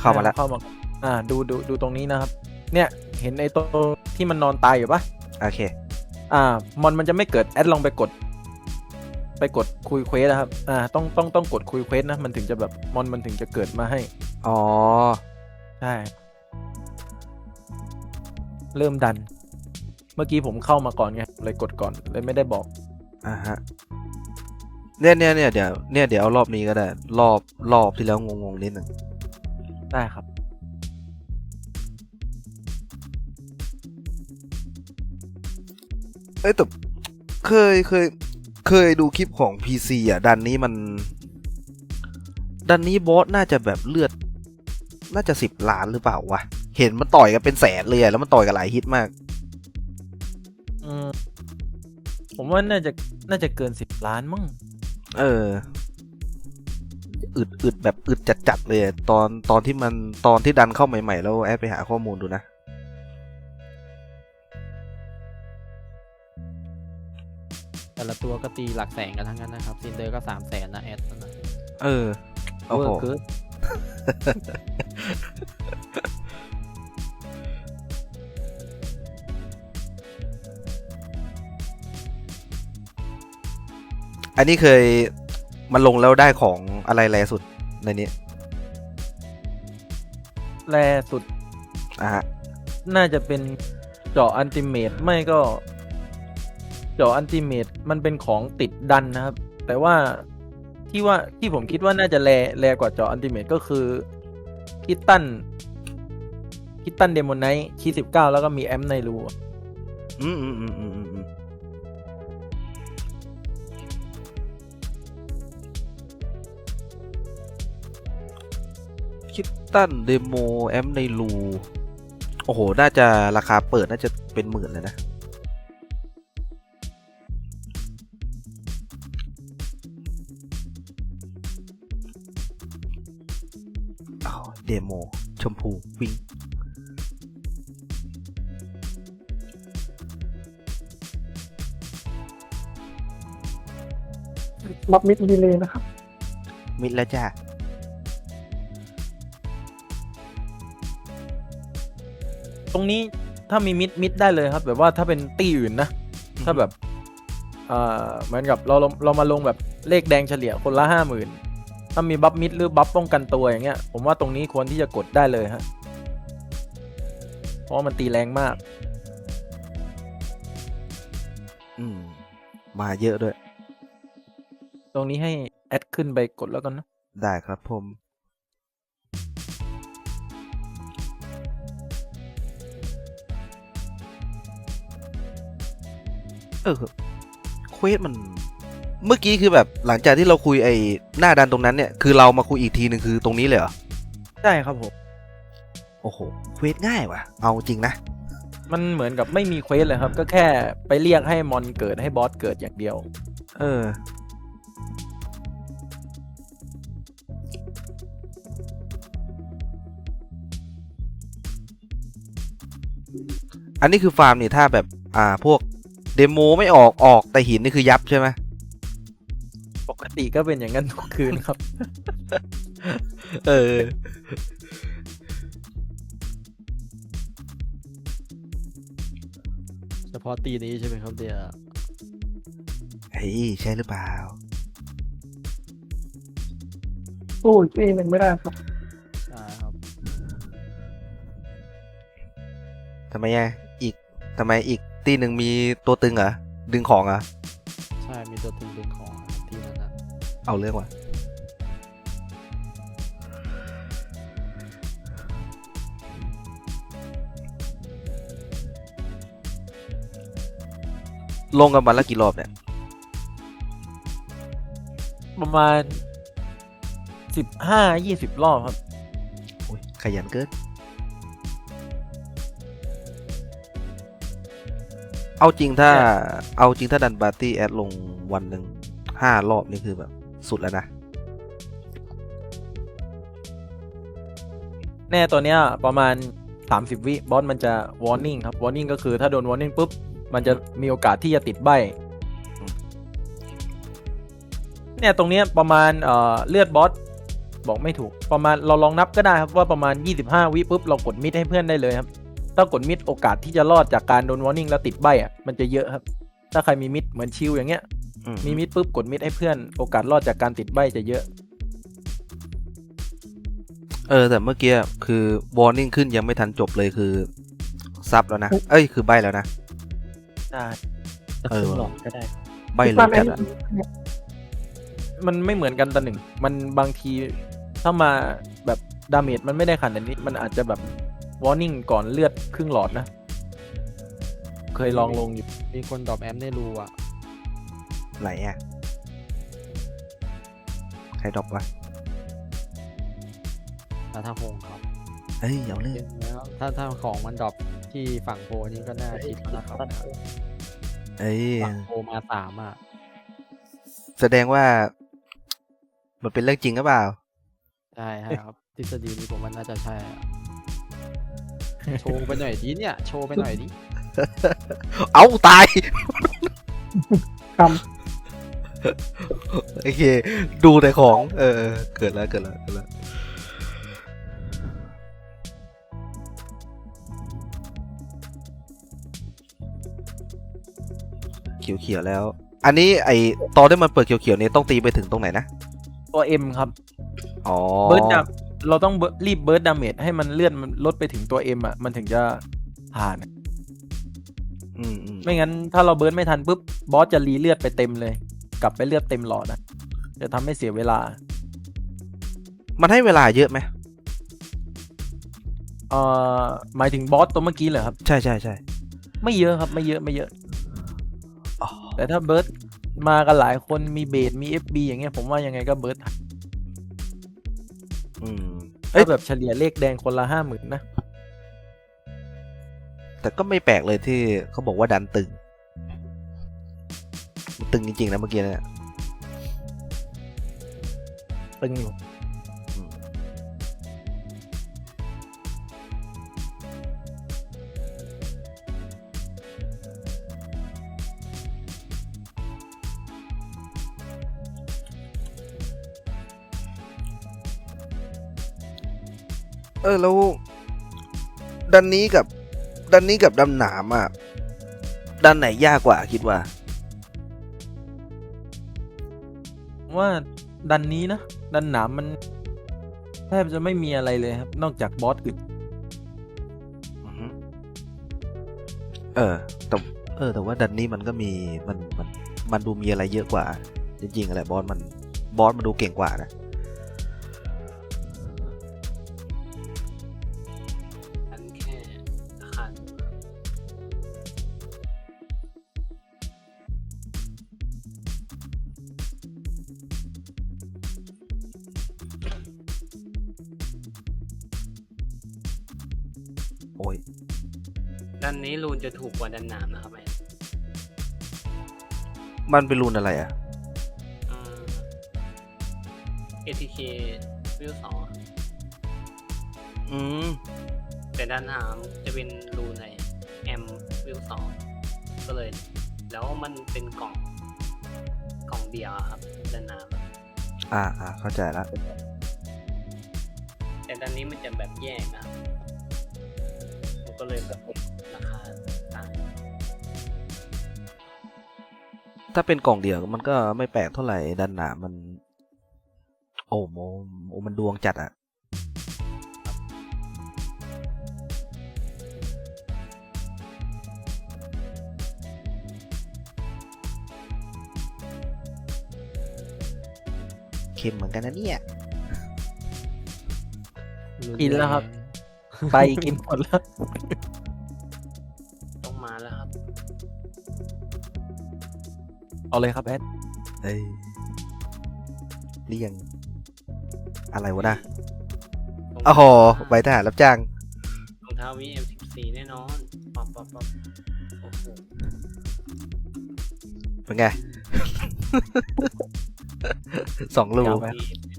เข้ามาแล้วเข้ามาอ่าดูดูดูตรงนี้นะครับ เนี่ยเห็นไอ้ตรงที่มันนอนตายอยู่ปะโอเค อ่ามอนมันจะไม่เกิดแอดลองไปกด ไปกดคุยเควสนะครับ อ่า ต้องต้องต้องกดคุยเควสนะ มันถึงจะแบบมอนมันถึงจะเกิดมาให้ อ๋อ ใช่ เริ่มดัน เมื่อกี้ผมเข้ามาก่อนไง เลยกดก่อน เลยไม่ได้บอก อ่าฮะ เนี่ยเนี่ยเนี่ยเดี๋ยวเนี่ยเดี๋ยวเอารอบนี้ก็ได้ รอบรอบที่แล้วงงๆนิดหนึ่ง ได้ครับ เอ้ยแต่เคยเคย เคยดูคลิปของ PC อะดันนี้มัน ดันนี้บอสน่าจะแบบเลือด น่าจะสิบล้านหรือเปล่าวะ เห็นมันต่อยกันเป็นแสนเลยอะแล้วมันต่อยกันหลายฮิตมาก อืมผมว่าน่าจะน่าจะเกินสิบล้านมั้ง เออ อึดอึดแบบอึดจัดจัดๆเลยอะตอนตอนที่มันตอนที่ดันเข้าใหม่ ๆ แล้วแอดไปหาข้อมูลดูนะแต่ละตัวก็ตีหลักแสนกันทั้งนั้นนะครับซินเดอร์ก็สามแสนนะแอดนั่นนะเออโอ้เวอโหร์เกินอันนี้เคยมันลงแล้วได้ของ อะไรแรสุดในนี้ แรสุด อะฮะ น่าจะเป็นเจาะอันติเมตไม่ก็ เจาะอันติเมตมันเป็นของติดดันนะครับ แต่ว่าที่ว่าที่ผมคิดว่าน่าจะแรแรกว่าเจาะอันติเมตก็คือคิตตันคิตตันเดมอนไนท์คีสิบเก้าแล้วก็มีแอมในรูอืมอืมอืมอืม คิตตันเดโมแอมในรู โอ้โห น่าจะราคาเปิดน่าจะเป็นหมื่นเลยนะอ้าวเดโม ชมพู วิงบัฟมิดดีเลยนะครับ มิดแล้วจ้า ตรงนี้ถ้ามีมิดมิดได้เลยครับ แบบว่าถ้าเป็นตี้อื่นนะ ถ้าแบบเอ่อเหมือนกับเราเราเรามาลงแบบเลขแดงเฉลี่ยคนละห้าหมื่นถ้ามีบัฟมิดหรือบัฟป้องกันตัวอย่างเงี้ย ผมว่าตรงนี้ควรที่จะกดได้เลยฮะเพราะว่ามันตีแรงมาก อืม มาเยอะด้วย ตรงนี้ให้แอดขึ้นไปกดแล้วกันนะ ได้ครับผม เออเควสมัน เมื่อกี้คือแบบหลังจากที่เราคุยไอ้หน้าดันตรงนั้นเนี่ย คือเรามาคุยอีกทีหนึ่งคือตรงนี้เลยเหรอ ใช่ครับผม โอ้โหเควสง่ายว่ะ เอาจริงนะ มันเหมือนกับไม่มีเควสเลยครับ ก็แค่ไปเรียกให้มอนเกิดให้บอสเกิดอย่างเดียว เออ อันนี้คือฟาร์มนี่ถ้าแบบ อ่าพวก เดโมไม่ออกออกแต่หินนี่คือยับใช่ไหมปกติก็เป็นอย่างนั้นทุกคืนครับ เออ เฉพาะตีนี้ใช่ไหมครับเดียเฮ้ยใช่หรือเปล่า โอ้ยตีหนึ่งไม่ได้ครับใช่ครับทำไมอะอีกทำไมอีก ตีหนึ่งมีตัวตึงเหรอดึงของเหรอะใช่ มีตัวตึงดึงของครับที่นั้นนะเอาเรื่องว่ะลงกันวันละกี่รอบเนี่ย ประมาณสิบห้ายี่สิบรอบครับ โอ้ยขยันเกิน เอาจริงถ้า เอาจริงถ้าดันบาร์ตี้แอดลงวันหนึ่งห้ารอบนี่คือแบบ สุดแล้วนะ แน่ตัวเนี้ยประมาณ 30 วิบอสมันจะ warning ครับ warning ก็คือถ้าโดน warning ปุ๊บ มันจะมีโอกาสที่จะติดใบเนี่ยตรงเนี้ยประมาณเอ่อเลือดบอสบอกไม่ถูกประมาณเราลองนับก็ได้ครับว่าประมาณ 25 วิปุ๊บเรากดมิดให้เพื่อนได้เลยครับ ถ้ากดมิดโอกาสที่จะรอดจากการโดนวอร์นิ่งแล้วติดใบอะมันจะเยอะครับ ถ้าใครมีมิดเหมือนชิวอย่างเงี้ยอืมมีมิดปุ๊บกดมิดให้เพื่อน โอกาสรอดจากการติดใบจะเยอะ เออแต่เมื่อกี้คือ warning ขึ้นยังไม่ทันจบเลยคือซับแล้วนะ เอ้ยคือใบแล้วนะได้เออหลอดก็ได้ใบเลบ้ายนแอจัดนอะมันไม่เหมือนกันตาหนึ่ง มันบางทีถ้ามาแบบดาเมจมันไม่ได้ขนาดนี้ มันอาจจะแบบ วอร์นิ่งก่อนเลือดครึ่งหลอดนะ เคยลองลงอยู่ มีคนดรอปแอมในรูอะ ไหนอะใครดรอปวะถ้าถ้าคงครับเอ้ยเอาเลยเยอะแล้วถ้าถ้าของมันดรอปที่ฝั่งโพนี่ก็น่าคิดนะครับเอ้ยฝั่งโพมาสามอะ แสดงว่า มันเป็นเรื่องจริงหรือเปล่า ใช่ใช่ครับ ทฤษฎีนี้ผมว่าน่าจะใช่อะ โชว์ไปหน่อยดิเนี่ย โชว์ไปหน่อยดิ เอาตายกรรมโอเค ดูแต่ของเออเออ เกิดแล้ว เกิดแล้วเกิดแล้วเขียวๆแล้ว อันนี้ไอตอนที่มันเปิดเขียวๆเนี่ยต้องตีไปถึงตรงไหนนะ ตัวเอ็มครับ อ๋อ เบิร์ดดา เราต้องเบิร์ดรีบเบิร์ดดาเมจให้มันเลื่อนมันลดไปถึงตัวเอ็มอะ มันถึงจะผ่านอืมอืมไม่งั้นถ้าเราเบิร์ดไม่ทันปุ๊บบอสจะรีเลือดไปเต็มเลย กลับไปเลือดเต็มหลอดนะจะทำให้เสียเวลา มันให้เวลาเยอะไหมเอ่อหมายถึงบอสตัวเมื่อกี้เหรอครับ ใช่ใช่ใช่ไม่เยอะครับ ไม่เยอะไม่เยอะอ๋อแต่ถ้าเบิร์ดมากันหลายคนมีเบสมี FB อย่างเงี้ยผมว่ายังไงก็เบิร์ดทันอืม เอ้ยถ้าแบบเฉลี่ยเลขแดงคนละห้าหมื่นนะ แต่ก็ไม่แปลกเลยที่เขาบอกว่าดันตึงมันตึงจริงๆนะเมื่อกี้เนี่ยตึงอยู่ เออแล้วดันนี้กับดันนี้กับดำหนามอะดันไหนยากกว่าคิดว่า ว่าดันนี้นะ ดันหนามมันแทบจะไม่มีอะไรเลยครับ นอกจากบอสอึดอือฮึเออแต่เออ แต่ว่าดันนี้มันก็มีมันมันมันดูมีอะไรเยอะกว่า จริงๆอะไรบอสมันบอสมันดูเก่งกว่านะ อ้ยด้านนี้รูนจะถูกกว่าด้านน้ำนะครับแม่มันเป็นรูนอะไรอะอ่า ATK วิวสองอืม แต่ด้านน้ำจะเป็นรูนใน M วิวสองก็เลย แล้วมันเป็นกล่องกล่องเดียวอะครับด้านน้ำอะอ่าอ่าเข้าใจละแต่ด้านนี้มันจะแบบแยกนะครับมัน ก็เลยแบบราคาต่างถ้าเป็นกล่องเดียวมันก็ไม่แปลกเท่าไหร่ดันหนามัน โอ้โมโอ้มันดวงจัดอะเค็มเหมือนกันนะเนี่ย กินแล้วครับ ไปกินหมดแล้ว ต้องมาแล้วครับ เอาเลยครับแอดเอ้ยเลี่ยง อะไรวะนะต้องโอ้โหใบทหารรับจ้างรองเท้า VM14 แน่นอนปั๊บปั๊บปั๊บโอ้โหเป็นไง สองลูยาวไป VM